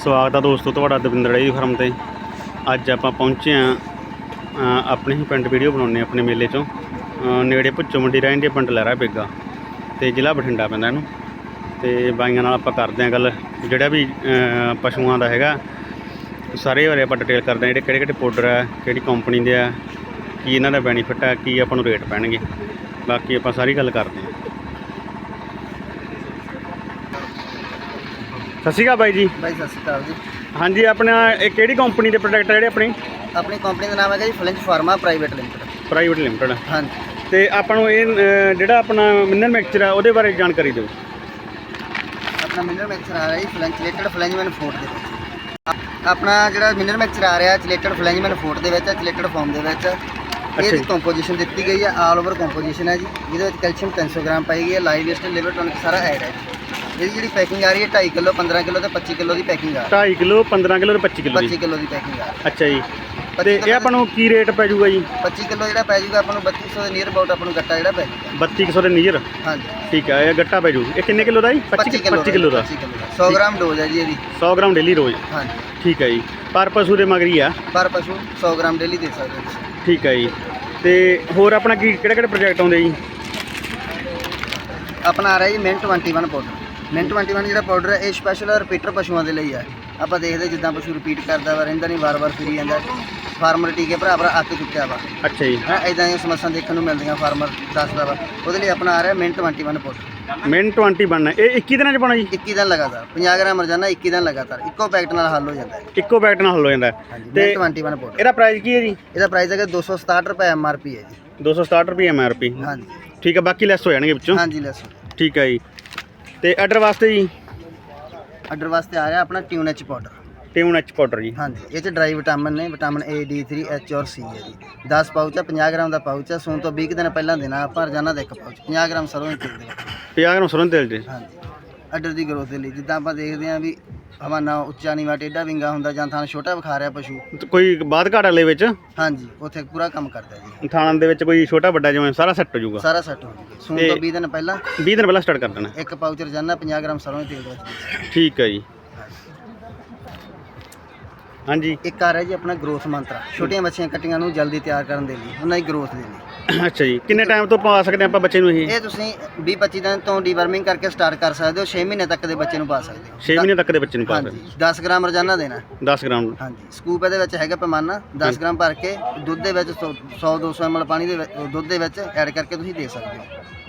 ਸਵਾਗਤ ਆ ਦੋਸਤੋ ਤੁਹਾਡਾ ਦਵਿੰਦਰ ਡੇਅਰੀ ਫਾਰਮ ਤੇ। ਅੱਜ ਆਪਾਂ ਪਹੁੰਚੇ ਆ ਆਪਣੇ ਹੀ ਪਿੰਡ ਵੀਡੀਓ ਬਣਾਉਣੇ ਆਪਣੇ ਮੇਲੇ ਚੋਂ। ਨੇੜੇ ਭੁੱਚੋ ਮੰਡੀ ਰਹਿੰਦੇ ਪਿੰਡ ਲਹਿਰਾ ਬੇਗਾ ਤੇ ਜ਼ਿਲ੍ਹਾ ਬਠਿੰਡਾ ਪੈਂਦਾ ਇਹਨੂੰ। ਤੇ ਬਾਈਆਂ ਨਾਲ ਆਪਾਂ ਕਰਦੇ ਆ ਗੱਲ। ਜਿਹੜਾ ਵੀ ਪਸ਼ੂਆਂ ਦਾ ਹੈਗਾ, ਸਾਰੇ ਬਾਰੇ ਆਪਾਂ ਡਿਟੇਲ ਕਰਦੇ ਆ ਜਿਹੜੇ ਕਿਹੜੇ ਕਿਹੜੇ ਪਾਊਡਰ ਆ, ਕਿਹੜੀ ਕੰਪਨੀ ਦੇ ਆ, ਕੀ ਇਹਨਾਂ ਦਾ ਬੈਨੀਫਿਟ ਆ, ਕੀ ਆਪਾਂ ਨੂੰ ਰੇਟ ਪੈਣਗੇ। ਬਾਕੀ ਆਪਾਂ ਸਾਰੀ ਗੱਲ ਕਰਦੇ ਆ ਸਤਿ ਸ਼੍ਰੀ ਅਕਾਲ ਬਾਈ ਜੀ। ਬਾਈ ਸਤਿ ਸ਼੍ਰੀ ਅਕਾਲ ਜੀ। ਹਾਂਜੀ ਆਪਣਾ ਇਹ ਕਿਹੜੀ ਕੰਪਨੀ ਦੇ ਪ੍ਰੋਡਕਟ ਆ ਜਿਹੜੇ ਆਪਣੇ? ਆਪਣੀ ਕੰਪਨੀ ਦਾ ਨਾਮ ਹੈਗਾ ਜੀ ਫਲਿੰਚ pharma private limited private limited ਹਾਂਜੀ। ਤੇ ਆਪਾਂ ਨੂੰ ਇਹ ਅ, ਜਿਹੜਾ ਆਪਣਾ ਮਿਨਰਲ ਮਿਕਸਚਰ ਆ ਉਹਦੇ ਬਾਰੇ ਜਾਣਕਾਰੀ ਦਿਓ। ਆਪਣਾ ਮਿਨਰਲ ਮਿਕਸਚਰ ਆ ਰਿਹਾ ਜੀ ਫਲੈਂਚ ਲੇਟਡ ਫਲੈਂਜਮੈਨ ਫੂਡ ਦੇ ਵਿੱਚ। ਆਪ- ਆਪਣਾ ਜਿਹੜਾ ਮਿਨਰਲ ਮਿਕਸਚਰ ਆ ਰਿਹਾ ਚਲੇਟਡ ਫਲੈਂਜਮੈਨ ਫੂਡ ਦੇ ਵਿੱਚ ਚਲੇਟਡ ਫਾਰਮ ਦੇ ਵਿੱਚ। ਇਹਦੀ ਜੀ। ਕੰਪੋਜੀਸ਼ਨ ਦਿੱਤੀ ਗਈ ਹੈ ਆਲ ਓਵਰ ਕੰਪੋਜੀਸ਼ਨ ਹੈ ਜੀ। ਜਿਹਦੇ ਵਿੱਚ ਕੈਲਸ਼ੀਅਮ 300 ਗ੍ਰਾਮ ਪਾਈ ਗਈ ਹੈ ਲਾਈਵ ਲਿਸਟ ਲਿਵਰ ਟੋਨਿਕ ਸਾਰਾ ਐਡ ਹੈ ਇਹਦੀ ਜਿਹੜੀ ਪੈਕਿੰਗ ਆ ਰਹੀ ਹੈ 2.5 ਕਿਲੋ 15 ਕਿਲੋ ਤੇ 25 ਕਿਲੋ ਦੀ ਪੈਕਿੰਗ ਆ। 2.5 ਕਿਲੋ 15 ਕਿਲੋ ਤੇ 25 ਕਿਲੋ 25 ਦੀ ਕਿਲੋ ਦੀ ਪੈਕਿੰਗ ਆ। ਅੱਛਾ ਜੀ। ਤੇ ਇਹ ਆਪਾਂ ਨੂੰ ਕੀ ਰੇਟ ਪੈ ਜਾਊਗਾ ਜੀ? 25 ਕਿਲੋ ਜਿਹੜਾ ਪੈ ਜਾਊਗਾ ਆਪਾਂ ਨੂੰ 3200 ਦੇ ਨੀਅਰ ਅਬਾਊਟ ਆਪਾਂ ਨੂੰ ਗੱਟਾ ਜਿਹੜਾ ਪੈ ਜਾਊਗਾ। 3200 ਦੇ ਨੀਅਰ ਹਾਂਜੀ। ਠੀਕ ਹੈ ਇਹ ਗੱਟਾ ਪੈ ਜੂ ਇਹ ਕਿੰਨੇ ਕਿਲੋ ਦਾ ਜੀ? 25 25 ਕਿਲੋ ਦਾ 25 ਕਿਲੋ ਦਾ। 100 ਗ੍ਰਾਮ ਡੋਜ਼ ਹੈ ਜੀ ਇਹਦੀ। 100 ਗ੍ਰਾਮ ਡੇਲੀ ਰੋਜ਼? ਹਾਂਜੀ। ਠੀਕ ਹੈ ਜੀ। ਪਰ ਪਸ਼ੂ ਦੇ ਮਗਰੀ ਆ। ਪਰ ਪਸ਼ੂ 100 ਗ੍ਰਾਮ ਡੇਲੀ ਦੇ ਸਕਦੇ ਹੋ ਠੀਕ ਹੈ ਜੀ। ਤੇ ਹੋਰ ਆਪਣਾ ਕੀ ਕਿਹੜੇ ਕਿਹੜੇ ਪ੍ਰੋਜੈਕਟ ਆਉਂਦੇ ਜੀ? ਆਪਣਾ ਆ ਰਿਹਾ ਜੀ ਮਿੰਟ 21 ਪਾਊਡਰ ਮਿੰਟ 21 ਜਿਹੜਾ ਪਾਊਡਰ ਹੈ ਇਹ ਸਪੈਸ਼ਲ ਰਿਪੀਟਰ ਪਸ਼ੂਆਂ ਦੇ ਲਈ ਹੈ। ਆਪਾਂ ਦੇਖਦੇ ਜਿੱਦਾਂ ਪਸ਼ੂ ਰਿਪੀਟ ਕਰਦਾ ਵਾ ਰਹਿੰਦਾ ਨਹੀਂ ਵਾਰ-ਵਾਰ ਫਿਰੀ ਜਾਂਦਾ। ਫਾਰਮਰ ਟੀਕੇ ਭਰਾ ਭਰਾ ਅੱਕ ਚੁੱਕਿਆ ਵਾ। ਅੱਛਾ ਜੀ। ਹਾਂ ਇਦਾਂ ਦੀਆਂ ਸਮੱਸਿਆ ਦੇਖਣ ਨੂੰ ਮਿਲਦੀਆਂ ਫਾਰਮਰ ਦੱਸਦਾ ਵਾ। ਉਹਦੇ ਲਈ ਆਪਣਾ ਆ ਰਿਹਾ ਮਿੰਟ 21 ਪਾਊਡਰ ਮਿਨ 20 ਬਣਨਾ ਇਹ 21 ਦਿਨਾਂ ਚ ਬਣਾ ਜੀ? 21 ਦਿਨ ਲਗਾਤਾਰ। 50 ਗ੍ਰਾਮ ਰੋਜ਼ਾਨਾ 21 ਦਿਨ ਲਗਾਤਾਰ। ਇੱਕੋ ਪੈਕਟ ਨਾਲ ਹੱਲ ਹੋ ਜਾਂਦਾ ਇੱਕੋ ਪੈਕਟ ਨਾਲ ਹੱਲ ਹੋ ਜਾਂਦਾ ਤੇ ਮਿੰਟ 21 ਪਾਊਡਰ ਇਹਦਾ ਪ੍ਰਾਈਸ ਕੀ ਹੈ ਜੀ? ਇਹਦਾ ਪ੍ਰਾਈਸ ਹੈਗਾ 267 ਰੁਪਏ ਐਮਆਰਪੀ ਹੈ ਜੀ। 267 ਰੁਪਏ ਐਮਆਰਪੀ ਹਾਂਜੀ। ਠੀਕ ਹੈ ਬਾਕੀ ਲੈਸ ਹੋ ਜਾਣਗੇ ਵਿੱਚੋਂ। ਹਾਂਜੀ ਲੈਸ ਠੀਕ ਹੈ ਜੀ। ਤੇ ਆਰਡਰ ਵਾਸਤੇ ਜੀ? ਆਰਡਰ ਵਾਸਤੇ ਆ ਰਿਹਾ ਆਪਣਾ ਟਿਊਨਚ ਪਾਊਡਰ ਟਿਊਨ ਐਚ ਪਾਊਡਰ ਜੀ। ਹਾਂਜੀ ਇਹ ਚ ਡਰਾਈ ਵਿਟਾਮਿਨ ਨੇ ਵਿਟਾਮਿਨ A D3 H ਔਰ C ਹੈ ਜੀ। 10 ਪਾਊਚ ਆ 50 ਗ੍ਰਾਮ ਦਾ ਪਾਊਚ ਆ ਸੂਣ ਤੋਂ 20 ਕੁ ਦਿਨ ਪਹਿਲਾਂ ਦੇਣਾ ਆਪਾਂ ਰੋਜ਼ਾਨਾ ਦਾ ਇੱਕ ਪਾਊਚ 50 ਗ੍ਰਾਮ ਸਰੋਂ ਦੇ ਤੇਲ ਦੇ। ਵਿੱਚ। 50 ਗ੍ਰਾਮ ਸਰੋਂ ਦੇ ਤੇਲ ਜੀ ਹਾਂਜੀ। ਆਰਡਰ ਦੀ ਗਰੋਥ ਦੇ ਲਈ ਜਿੱਦਾਂ ਆਪਾਂ ਦੇਖਦੇ ਆਂ ਵੀ ਹਵਾਨਾ ਉੱਚਾ ਨੀਵਾ ਟੇਢਾ ਵਿੰਗਾ ਹੁੰਦਾ ਜਾਂ ਥਾਂ ਛੋਟਾ ਵਿਖਾ ਰਿਹਾ ਪਸ਼ੂ। ਤੇ ਕੋਈ ਬਾਦ ਘਾਟ ਵਾਲੇ ਵਿੱਚ? ਹਾਂਜੀ ਉੱਥੇ ਪੂਰਾ ਕੰਮ ਕਰਦਾ ਜੀ। ਥਾਣ ਦੇ ਵਿੱਚ ਕੋਈ ਛੋਟਾ ਵੱਡਾ ਜਿਵੇਂ ਸਾਰਾ ਸੈੱਟ ਹੋ ਜਾਊਗਾ? ਸਾਰਾ ਸੈੱਟ ਹੋ ਜੂਗਾ ਸੂਣ ਤੇ- ਤੋਂ 20 ਦਿਨ ਪਹਿਲਾਂ 20 ਦਿਨ ਪਹਿਲਾਂ ਸਟਾਰਟ ਕਰ ਦੇਣਾ। ਇੱਕ ਪਾਊਚ ਰੋਜ਼ਾਨਾ 50 ਗ੍ਰਾਮ ਸਰੋਂ ਦੇ ਤੇਲ ਦੇ ਠੀਕ ਹੈ ਜੀ। ਹਾਂਜੀ। ਇੱਕ ਆ ਰਿਹਾ ਜੀ ਆਪਣਾ ਗਰੋਥ ਮੰਤਰਾ। ਛੋਟੀਆਂ ਬੱਚੀਆਂ ਕੱਟੀਆਂ ਨੂੰ ਜਲਦੀ ਤਿਆਰ ਕਰਨ ਦੇ ਲਈ ਉਹਨਾਂ ਦੀ ਗਰੋਥ ਦੇ ਲਈ। ਅੱਛਾ ਜੀ ਕਿੰਨੇ ਟਾਈਮ ਤੋਂ ਪਾ ਸਕਦੇ ਆਪਾਂ ਬੱਚੇ ਨੂੰ ਇਹ? ਇਹ ਤੁਸੀਂ 20 25 ਦਿਨ ਤੋਂ ਡੀਵਰਮਿੰਗ ਕਰਕੇ ਸਟਾਰਟ ਕਰ ਸਕਦੇ ਹੋ 6 ਮਹੀਨੇ ਤੱਕ ਦੇ ਬੱਚੇ ਨੂੰ ਪਾ ਸਕਦੇ ਹੋ। 6 ਮਹੀਨੇ ਤੱਕ ਦੇ ਬੱਚੇ ਨੂੰ ਪਾ ਸਕਦੇ ਹਾਂਜੀ 10 ਗ੍ਰਾਮ ਰੋਜ਼ਾਨਾ ਦੇਣਾ। 10 ਗ੍ਰਾਮ। ਹਾਂਜੀ ਸਕੂਪ ਇਹਦੇ ਵਿੱਚ ਹੈਗਾ ਪੈਮਾਨਾ 10 ਗ੍ਰਾਮ ਭਰ ਕੇ ਦੁੱਧ ਦੇ ਵਿੱਚ 100 200 ml ਪਾਣੀ ਦੇ ਵਿੱਚ ਦੁੱਧ ਦੇ ਵਿੱਚ ਐਡ ਕਰਕੇ ਤੁਸੀਂ ਦੇ ਸਕਦੇ ਹੋ।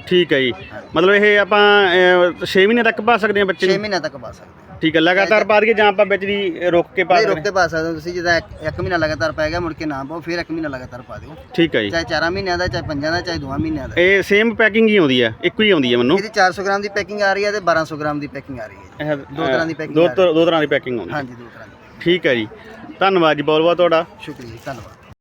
ਠੀਕ ਹੈ ਜੀ। ਮਤਲਬ ਇਹ ਆਪਾਂ 6 ਮਹੀਨੇ ਤੱਕ ਪਾ ਸਕਦੇ ਹਾਂ ਬੱਚੇ 6 ਨੂੰ? ਮਹੀਨੇ ਤੱਕ ਪਾ ਸਕਦੇ ਹੋ। ਠੀਕ ਹੈ ਲਗਾਤਾਰ ਪਾ ਦਈਏ ਜਾਂ ਆਪਾਂ ਵਿੱਚ ਦੀ ਰੁਕ ਕੇ ਪਾ ਨਹੀਂ ਸਕਦੇ ਰੁਕ ਕੇ ਪਾ ਸਕਦੇ ਹੋ। ਤੁਸੀਂ ਜਿੱਦਾਂ ਇੱਕ, ਇੱਕ ਮਹੀਨਾ ਲਗਾਤਾਰ ਪਾਏਗਾ ਮੁੜ ਕੇ ਨਾ ਪਾਓ ਫਿਰ ਇੱਕ ਮਹੀਨਾ ਲਗਾਤਾਰ ਪਾ ਦਿਓ। ਠੀਕ ਹੈ ਜੀ। ਚਾਹੇ 4 ਮਹੀਨਿਆਂ ਦਾ ਚਾਹੇ 5 ਦਾ ਚਾਹੇ 2 ਮਹੀਨਿਆਂ ਦਾ। ਇਹ ਸੇਮ ਪੈਕਿੰਗ ਹੀ ਆਉਂਦੀ ਹੈ ਇੱਕੋ ਹੀ ਆਉਂਦੀ ਹੈ ਮੈਨੂੰ। ਇਹਦੀ 400 ਗ੍ਰਾਮ ਦੀ ਪੈਕਿੰਗ ਆ ਰਹੀ ਹੈ ਤੇ 1200 ਗ੍ਰਾਮ ਦੀ ਪੈਕਿੰਗ ਆ ਰਹੀ ਹੈ ਇਹ, ਦੋ ਤਰ੍ਹਾਂ ਦੀ packing ਦੋ ਆ। ਤਰ੍ਹਾਂ- ਦੋ ਤਰ੍ਹਾਂ ਦੀ ਪੈਕਿੰਗ ਆਉਂਦੀ ਹੈ ਹਾਂਜੀ ਦੋ ਤਰ੍ਹਾਂ ਦੀ। ਠੀਕ ਹੈ ਜੀ। ਧੰਨਵਾਦ ਜੀ ਬਹੁਤ ਬਹੁਤ ਤੁਹਾਡਾ। ਸ਼ੁਕਰੀਆ ਜੀ ਧੰਨਵਾਦ।